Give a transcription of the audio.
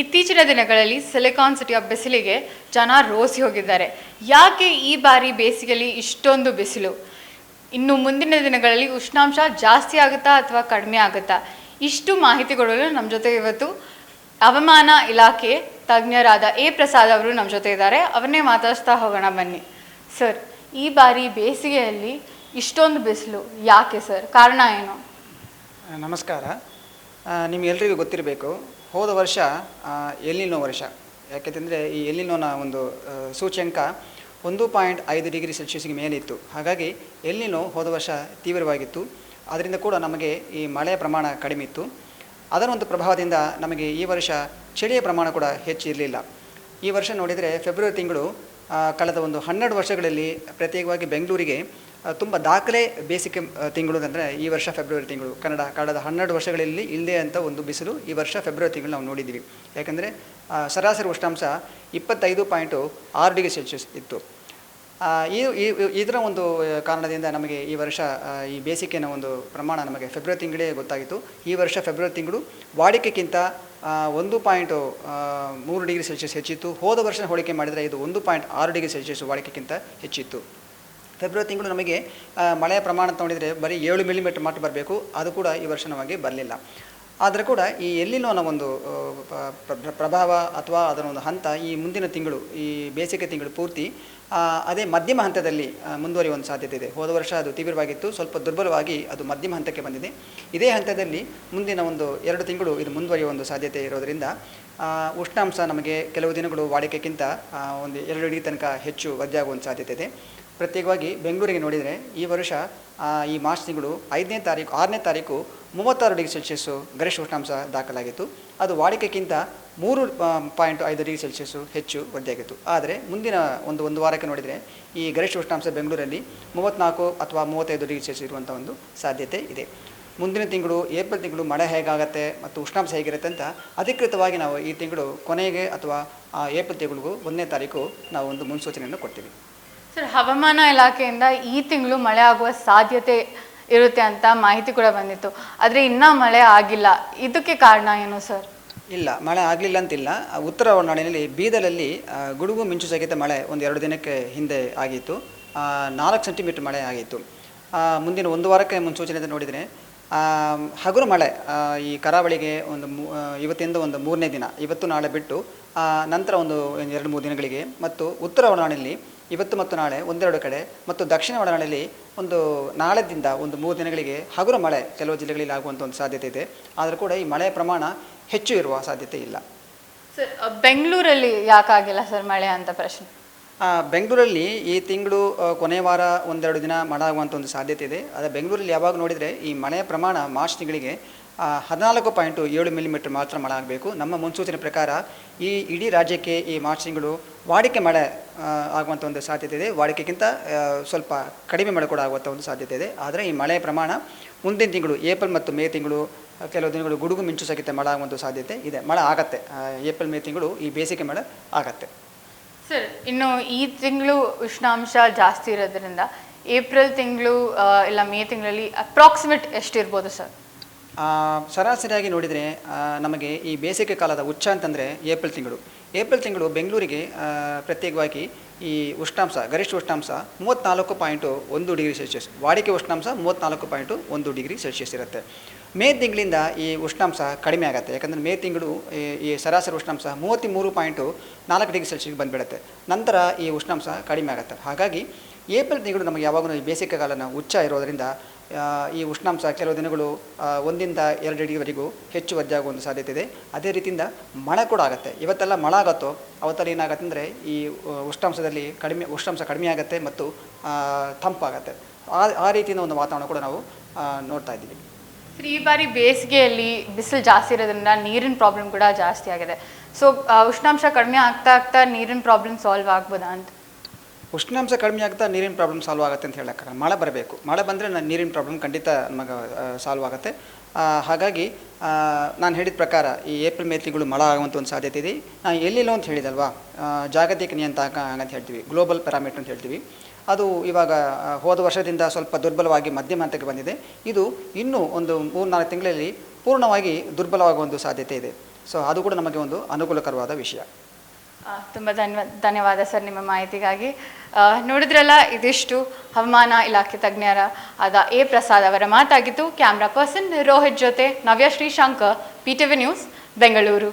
ಇತ್ತೀಚಿನ ದಿನಗಳಲ್ಲಿ ಸಿಲಿಕಾನ್ ಸಿಟಿಯ ಬಿಸಿಲಿಗೆ ಜನ ರೋಸಿ ಹೋಗಿದ್ದಾರೆ. ಯಾಕೆ ಈ ಬಾರಿ ಬೇಸಿಗೆಯಲ್ಲಿ ಇಷ್ಟೊಂದು ಬಿಸಿಲು? ಇನ್ನು ಮುಂದಿನ ದಿನಗಳಲ್ಲಿ ಉಷ್ಣಾಂಶ ಜಾಸ್ತಿ ಆಗುತ್ತಾ ಅಥವಾ ಕಡಿಮೆ ಆಗುತ್ತಾ? ಇಷ್ಟು ಮಾಹಿತಿ ಕೊಡಲು ನಮ್ಮ ಜೊತೆ ಇವತ್ತು. ಹವಾಮಾನ ಇಲಾಖೆ ತಜ್ಞರಾದ ಎ ಪ್ರಸಾದ್ ಅವರು ನಮ್ಮ ಜೊತೆ ಇದ್ದಾರೆ. ಅವನ್ನೇ ಮಾತಾಡಿಸ್ತಾ ಹೋಗೋಣ ಬನ್ನಿ. ಸರ್, ಈ ಬಾರಿ ಬೇಸಿಗೆಯಲ್ಲಿ ಇಷ್ಟೊಂದು ಬಿಸಿಲು ಯಾಕೆ ಸರ್? ಕಾರಣ ಏನು? ನಮಸ್ಕಾರ. ನಿಮ್ಗೆಲ್ರಿಗೂ ಗೊತ್ತಿರಬೇಕು ಹೋದ ವರ್ಷ ಎಲ್ಲಿನೋ ವರ್ಷ. ಯಾಕೆಂದರೆ ಈ ಎಲ್ಲಿನೋನ ಒಂದು ಸೂಚ್ಯಂಕ ಒಂದು ಪಾಯಿಂಟ್ ಐದು ಡಿಗ್ರಿ ಸೆಲ್ಸಿಯಸ್ಗೆ ಮೇಲಿತ್ತು ಹಾಗಾಗಿ ಎಲ್ಲಿನೋ ಹೋದ ವರ್ಷ ತೀವ್ರವಾಗಿತ್ತು. ಅದರಿಂದ ಕೂಡ ನಮಗೆ ಈ ಮಳೆಯ ಪ್ರಮಾಣ ಕಡಿಮೆ ಇತ್ತು. ಅದರ ಒಂದು ಪ್ರಭಾವದಿಂದ ನಮಗೆ ಈ ವರ್ಷ ಚಳಿಯ ಪ್ರಮಾಣ ಕೂಡ ಹೆಚ್ಚಿರಲಿಲ್ಲ. ಈ ವರ್ಷ ನೋಡಿದರೆ ಫೆಬ್ರವರಿ ತಿಂಗಳು ಕಳೆದ ಒಂದು ಹನ್ನೆರಡು ವರ್ಷಗಳಲ್ಲಿ ಪ್ರತ್ಯೇಕವಾಗಿ ಬೆಂಗಳೂರಿಗೆ ತುಂಬ ದಾಖಲೆ ಬೇಸಿಗೆ ತಿಂಗಳು ಅಂದರೆ ಈ ವರ್ಷ ಫೆಬ್ರವರಿ ತಿಂಗಳು, ಕನ್ನಡ ಕಳೆದ ಹನ್ನೆರಡು ವರ್ಷಗಳಲ್ಲಿ ಇಲ್ಲದೆ ಅಂತ ಒಂದು ಬಿಸಿಲು ಈ ವರ್ಷ ಫೆಬ್ರವರಿ ತಿಂಗಳು ನಾವು ನೋಡಿದ್ದೀವಿ. ಯಾಕಂದರೆ ಸರಾಸರಿ ಉಷ್ಣಾಂಶ ಇಪ್ಪತ್ತೈದು ಪಾಯಿಂಟು ಆರು ಡಿಗ್ರಿ ಸೆಲ್ಸಿಯಸ್ ಇತ್ತು. ಈ ಇದರ ಒಂದು ಕಾರಣದಿಂದ ನಮಗೆ ಈ ವರ್ಷ ಈ ಬೇಸಿಗೆನ ಒಂದು ಪ್ರಮಾಣ ನಮಗೆ ಫೆಬ್ರವರಿ ತಿಂಗಳೇ ಗೊತ್ತಾಗಿತ್ತು. ಈ ವರ್ಷ ಫೆಬ್ರವರಿ ತಿಂಗಳು ವಾಡಿಕೆಗಿಂತ ಒಂದು ಪಾಯಿಂಟ್ ಮೂರು ಡಿಗ್ರಿ ಸೆಲ್ಸಿಯಸ್ ಹೆಚ್ಚಿತ್ತು. ಹೋದ ವರ್ಷ ಹೋಲಿಕೆ ಮಾಡಿದರೆ ಇದು ಒಂದು ಪಾಯಿಂಟ್ ಆರು ಡಿಗ್ರಿ ಸೆಲ್ಸಿಯಸ್ ವಾಡಿಕೆಗಿಂತ ಹೆಚ್ಚಿತ್ತು. ಫೆಬ್ರವರಿ ತಿಂಗಳು ನಮಗೆ ಮಳೆಯ ಪ್ರಮಾಣ ನೋಡಿದರೆ ಬರೀ ಏಳು ಮಿಲಿಮೀಟರ್ ಮಾತ್ರ ಬರಬೇಕು. ಅದು ಕೂಡ ಈ ವರ್ಷ ನಮಗೆ ಬರಲಿಲ್ಲ. ಆದರೆ ಕೂಡ ಈ ಎಲ್ಲಿನೋ ಅನ್ನೋ ಒಂದು ಪ್ರಭಾವ ಅಥವಾ ಅದರ ಒಂದು ಹಂತ ಈ ಮುಂದಿನ ತಿಂಗಳು, ಈ ಬೇಸಿಗೆ ತಿಂಗಳು ಪೂರ್ತಿ ಅದೇ ಮಧ್ಯಮ ಹಂತದಲ್ಲಿ ಮುಂದುವರಿಯುವ ಒಂದು ಸಾಧ್ಯತೆ ಇದೆ. ಹೋದ ವರ್ಷ ಅದು ತೀವ್ರವಾಗಿತ್ತು, ಸ್ವಲ್ಪ ದುರ್ಬಲವಾಗಿ ಅದು ಮಧ್ಯಮ ಹಂತಕ್ಕೆ ಬಂದಿದೆ. ಇದೇ ಹಂತದಲ್ಲಿ ಮುಂದಿನ ಒಂದು ಎರಡು ತಿಂಗಳು ಇದು ಮುಂದುವರಿಯುವ ಒಂದು ಸಾಧ್ಯತೆ ಇರೋದರಿಂದ ಉಷ್ಣಾಂಶ ನಮಗೆ ಕೆಲವು ದಿನಗಳು ವಾಡಿಕೆಗಿಂತ ಒಂದು ಎರಡು ಡಿಗ್ರಿ ತನಕ ಹೆಚ್ಚು ಒಂದು ಸಾಧ್ಯತೆ ಇದೆ. ಪ್ರತ್ಯೇಕವಾಗಿ ಬೆಂಗಳೂರಿಗೆ ನೋಡಿದರೆ ಈ ವರ್ಷ ಈ ಮಾರ್ಚ್ ತಿಂಗಳು ಐದನೇ ತಾರೀಕು, ಆರನೇ ತಾರೀಕು ಮೂವತ್ತಾರು ಡಿಗ್ರಿ ಸೆಲ್ಸಿಯಸ್ಸು ಗರಿಷ್ಠ ಉಷ್ಣಾಂಶ ದಾಖಲಾಗಿತ್ತು. ಅದು ವಾಡಿಕೆಗಿಂತ ಮೂರು ಪಾಯಿಂಟ್ ಐದು ಡಿಗ್ರಿ ಸೆಲ್ಸಿಯಸ್ಸು ಹೆಚ್ಚು ವೃದ್ಧಿಯಾಗಿತ್ತು ಆದರೆ ಮುಂದಿನ ಒಂದು ಒಂದು ವಾರಕ್ಕೆ ನೋಡಿದರೆ ಈ ಗರಿಷ್ಠ ಉಷ್ಣಾಂಶ ಬೆಂಗಳೂರಲ್ಲಿ ಮೂವತ್ತ್ನಾಲ್ಕು ಅಥವಾ ಮೂವತ್ತೈದು ಡಿಗ್ರಿ ಸೆಲ್ಸಿಯಸ್ ಇರುವಂಥ ಒಂದು ಸಾಧ್ಯತೆ ಇದೆ. ಮುಂದಿನ ತಿಂಗಳು ಏಪ್ರಿಲ್ ತಿಂಗಳು ಮಳೆ ಹೇಗಾಗುತ್ತೆ ಮತ್ತು ಉಷ್ಣಾಂಶ ಹೇಗಿರುತ್ತೆ ಅಂತ ಅಧಿಕೃತವಾಗಿ ನಾವು ಈ ತಿಂಗಳು ಕೊನೆಗೆ ಅಥವಾ ಆ, ಏಪ್ರಿಲ್ ತಿಂಗಳಿಗೂ ಒಂದನೇ ತಾರೀಕು ನಾವು ಒಂದು ಮುನ್ಸೂಚನೆಯನ್ನು ಕೊಡ್ತೀವಿ. ಸರ್ ಹವಾಮಾನ ಇಲಾಖೆಯಿಂದ ಈ ತಿಂಗಳು ಮಳೆ ಆಗುವ ಸಾಧ್ಯತೆ ಇರುತ್ತೆ ಅಂತ ಮಾಹಿತಿ ಕೂಡ ಬಂದಿತ್ತು. ಆದರೆ ಇನ್ನೂ ಮಳೆ ಆಗಿಲ್ಲ. ಇದಕ್ಕೆ ಕಾರಣ ಏನು, ಸರ್? ಇಲ್ಲ, ಮಳೆ ಆಗಲಿಲ್ಲ ಅಂತಿಲ್ಲ. ಉತ್ತರ ಒಳನಾಡಿನಲ್ಲಿ ಬೀದರಲ್ಲಿ ಗುಡುಗು ಮಿಂಚು ಸಹಿತ ಮಳೆ ಒಂದು ಎರಡು ದಿನಕ್ಕೆ ಹಿಂದೆ ಆಗಿತ್ತು. ನಾಲ್ಕು ಸೆಂಟಿಮೀಟರ್ ಮಳೆ ಆಗಿತ್ತು. ಮುಂದಿನ ಒಂದು ವಾರಕ್ಕೆ ಮುನ್ಸೂಚನೆ ನೋಡಿದರೆ ಹಗುರು ಮಳೆ ಈ ಕರಾವಳಿಗೆ ಒಂದು ಇವತ್ತಿಂದ ಒಂದು ಮೂರನೇ ದಿನ, ಇವತ್ತು ನಾಳೆ ಬಿಟ್ಟು ನಂತರ ಒಂದು ಎರಡು ಮೂರು ದಿನಗಳಿಗೆ, ಮತ್ತು ಉತ್ತರ ಒಳನಾಡಿನಲ್ಲಿ ಇವತ್ತು ಮತ್ತು ನಾಳೆ ಒಂದೆರಡು ಕಡೆ ಮತ್ತು ದಕ್ಷಿಣ ಒಳನಾಡಿನಲ್ಲಿ ಒಂದು ನಾಳೆದಿಂದ ಒಂದು ಮೂರು ದಿನಗಳಿಗೆ ಹಗುರ ಮಳೆ ಕೆಲವು ಜಿಲ್ಲೆಗಳಲ್ಲಿ ಆಗುವಂಥ ಒಂದು ಸಾಧ್ಯತೆ ಇದೆ. ಆದರೂ ಕೂಡ ಈ ಮಳೆಯ ಪ್ರಮಾಣ ಹೆಚ್ಚು ಇರುವ ಸಾಧ್ಯತೆ ಇಲ್ಲ. ಸರ್ ಬೆಂಗಳೂರಲ್ಲಿ ಯಾಕಾಗಿಲ್ಲ ಸರ್ ಮಳೆ ಅಂತ ಪ್ರಶ್ನೆ? ಬೆಂಗಳೂರಲ್ಲಿ ಈ ತಿಂಗಳು ಕೊನೆಯ ವಾರ ಒಂದೆರಡು ದಿನ ಮಳೆ ಆಗುವಂಥ ಒಂದು ಸಾಧ್ಯತೆ ಇದೆ. ಆದರೆ ಬೆಂಗಳೂರಲ್ಲಿ ಯಾವಾಗ ನೋಡಿದರೆ ಈ ಮಳೆಯ ಪ್ರಮಾಣ ಮಾರ್ಚ್ ತಿಂಗಳಿಗೆ ಹದಿನಾಲ್ಕು ಪಾಯಿಂಟು ಏಳು ಮಿಲಿಮೀಟರ್ ಮಾತ್ರ ಮಳೆ ಆಗಬೇಕು. ನಮ್ಮ ಮುನ್ಸೂಚನೆ ಪ್ರಕಾರ ಈ ಇಡೀ ರಾಜ್ಯಕ್ಕೆ ಈ ಮಾರ್ಚ್ ತಿಂಗಳು ವಾಡಿಕೆ ಮಳೆ ಆಗುವಂಥ ಒಂದು ಸಾಧ್ಯತೆ ಇದೆ. ವಾಡಿಕೆಗಿಂತ ಸ್ವಲ್ಪ ಕಡಿಮೆ ಮಳೆ ಕೂಡ ಆಗುವಂಥ ಒಂದು ಸಾಧ್ಯತೆ ಇದೆ. ಆದರೆ ಈ ಮಳೆಯ ಪ್ರಮಾಣ ಮುಂದಿನ ತಿಂಗಳು ಏಪ್ರಿಲ್ ಮತ್ತು ಮೇ ತಿಂಗಳು ಕೆಲವು ದಿನಗಳು ಗುಡುಗು ಮಿಂಚು ಸಹಿತ ಮಳೆ ಆಗುವಂಥ ಸಾಧ್ಯತೆ ಇದೆ. ಮಳೆ ಆಗತ್ತೆ. ಏಪ್ರಿಲ್ ಮೇ ತಿಂಗಳು ಈ ಬೇಸಿಗೆ ಮಳೆ ಆಗತ್ತೆ. ಸರ್ ಇನ್ನು ಈ ತಿಂಗಳು ಉಷ್ಣಾಂಶ ಜಾಸ್ತಿ ಇರೋದ್ರಿಂದ ಏಪ್ರಿಲ್ ತಿಂಗಳು ಇಲ್ಲ ಮೇ ತಿಂಗಳಲ್ಲಿ ಅಪ್ರಾಕ್ಸಿಮೇಟ್ ಎಷ್ಟಿರ್ಬೋದು ಸರ್? ಸರಾಸರಿಯಾಗಿ ನೋಡಿದರೆ ನಮಗೆ ಈ ಬೇಸಿಗೆ ಕಾಲದ ಉಚ್ಚ ಅಂತಂದರೆ ಏಪ್ರಿಲ್ ತಿಂಗಳು. ಏಪ್ರಿಲ್ ತಿಂಗಳು ಬೆಂಗಳೂರಿಗೆ ಪ್ರತ್ಯೇಕವಾಗಿ ಈ ಉಷ್ಣಾಂಶ, ಗರಿಷ್ಠ ಉಷ್ಣಾಂಶ ಮೂವತ್ತ್ನಾಲ್ಕು ಪಾಯಿಂಟು ಒಂದು ಡಿಗ್ರಿ ಸೆಲ್ಸಿಯಸ್. ವಾಡಿಕೆ ಉಷ್ಣಾಂಶ ಮೂವತ್ತ್ನಾಲ್ಕು ಪಾಯಿಂಟು ಒಂದು ಡಿಗ್ರಿ ಸೆಲ್ಸಿಯಸ್ ಇರುತ್ತೆ. ಮೇ ತಿಂಗಳಿಂದ ಈ ಉಷ್ಣಾಂಶ ಕಡಿಮೆ ಆಗುತ್ತೆ. ಯಾಕಂದರೆ ಮೇ ತಿಂಗಳು, ಈ- ಸರಾಸರಿ ಉಷ್ಣಾಂಶ ಮೂವತ್ತ್ಮೂರು ಪಾಯಿಂಟು ನಾಲ್ಕು ಡಿಗ್ರಿ ಸೆಲ್ಸಿಯಸ್ಗೆ ಬಂದುಬಿಡುತ್ತೆ. ನಂತರ ಈ ಉಷ್ಣಾಂಶ ಕಡಿಮೆ ಆಗುತ್ತೆ. ಹಾಗಾಗಿ ಏಪ್ರಿಲ್ ತಿಂಗಳು ನಮಗೆ ಯಾವಾಗಲೂ ಬೇಸಿಗೆ ಕಾಲನ ಉಚ್ಚ ಇರೋದರಿಂದ ಈ ಉಷ್ಣಾಂಶ ಕೆಲವು ದಿನಗಳು ಒಂದಿಂದ ಎರಡು ಅಡಿವರೆಗೂ ಹೆಚ್ಚು ವಜ್ಜಾಗುವ ಒಂದು ಸಾಧ್ಯತೆ ಇದೆ. ಅದೇ ರೀತಿಯಿಂದ ಮಳೆ ಕೂಡ ಆಗುತ್ತೆ. ಇವತ್ತೆಲ್ಲ ಮಳೆ ಆಗುತ್ತೋ ಅವತ್ತೆಲ್ಲ ಏನಾಗುತ್ತೆ ಅಂದರೆ ಈ ಉಷ್ಣಾಂಶದಲ್ಲಿ ಕಡಿಮೆ ಉಷ್ಣಾಂಶ ಕಡಿಮೆ ಆಗುತ್ತೆ ಮತ್ತು ತಂಪಾಗತ್ತೆ. ಆ ಆ ರೀತಿಯ ಒಂದು ವಾತಾವರಣ ಕೂಡ ನಾವು ನೋಡ್ತಾ ಇದ್ದೀವಿ. ಸರ್, ಈ ಬಾರಿ ಬೇಸಿಗೆಯಲ್ಲಿ ಬಿಸಿಲು ಜಾಸ್ತಿ ಇರೋದ್ರಿಂದ ನೀರಿನ ಪ್ರಾಬ್ಲಮ್ ಕೂಡ ಜಾಸ್ತಿ ಆಗಿದೆ. ಸೊ ಉಷ್ಣಾಂಶ ಕಡಿಮೆ ಆಗ್ತಾ ಆಗ್ತಾ ನೀರಿನ ಪ್ರಾಬ್ಲಮ್ ಸಾಲ್ವ್ ಆಗ್ಬೋದಾ ಅಂತ? ಉಷ್ಣಾಂಶ ಕಡಿಮೆ ಆಗ್ತಾ ನೀರಿನ ಪ್ರಾಬ್ಲಮ್ ಸಾಲ್ವ್ ಆಗುತ್ತೆ ಅಂತ ಹೇಳೋಕ್ಕಾಗಲ್ಲ ಮಳೆ ಬರಬೇಕು. ಮಳೆ ಬಂದರೆ ನೀರಿನ ಪ್ರಾಬ್ಲಮ್ ಖಂಡಿತ ನಮಗೆ ಸಾಲ್ವ್ ಆಗುತ್ತೆ. ಹಾಗಾಗಿ ನಾನು ಹೇಳಿದ ಪ್ರಕಾರ ಈ ಏಪ್ರಿಲ್ ಮೇ ತಿಂಗಳು ಮಳೆ ಆಗುವಂಥ ಒಂದು ಸಾಧ್ಯತೆ ಇದೆ. ನಾನು ಎಲ್ಲಿಲ್ಲ ಅಂತ ಹೇಳಿದಲ್ವಾ? ಜಾಗತಿಕ ನಿಯಂತ್ರಕ ಅಂತ ಹೇಳ್ತೀವಿ. ಗ್ಲೋಬಲ್ ಪ್ಯಾರಾಮೀಟರ್ ಅಂತ ಹೇಳ್ತೀವಿ. ಅದು ಇವಾಗ ಹೋದ ವರ್ಷದಿಂದ ಸ್ವಲ್ಪ ದುರ್ಬಲವಾಗಿ ಮಧ್ಯಮ ಹಂತಕ್ಕೆ ಬಂದಿದೆ. ಇದು ಇನ್ನೂ ಒಂದು ಮೂರು ನಾಲ್ಕು ತಿಂಗಳಲ್ಲಿ ಪೂರ್ಣವಾಗಿ ದುರ್ಬಲವಾಗುವ ಒಂದು ಸಾಧ್ಯತೆ ಇದೆ. ಸೊ ಅದು ಕೂಡ ನಮಗೆ ಒಂದು ಅನುಕೂಲಕರವಾದ ವಿಷಯ. ತುಂಬ ಧನ್ಯವಾದ ಧನ್ಯವಾದ ಸರ್ ನಿಮ್ಮ ಮಾಹಿತಿಗಾಗಿ. ನೋಡಿದ್ರಲ್ಲ, ಇದಿಷ್ಟು ಹವಾಮಾನ ಇಲಾಖೆ ತಜ್ಞರ ಆದ ಎ ಪ್ರಸಾದ್ ಅವರ ಮಾತಾಗಿತ್ತು ಕ್ಯಾಮ್ರಾ ಪರ್ಸನ್ ರೋಹಿತ್ ಜೊತೆ Navya Shrishankar P T V news, Bengaluru.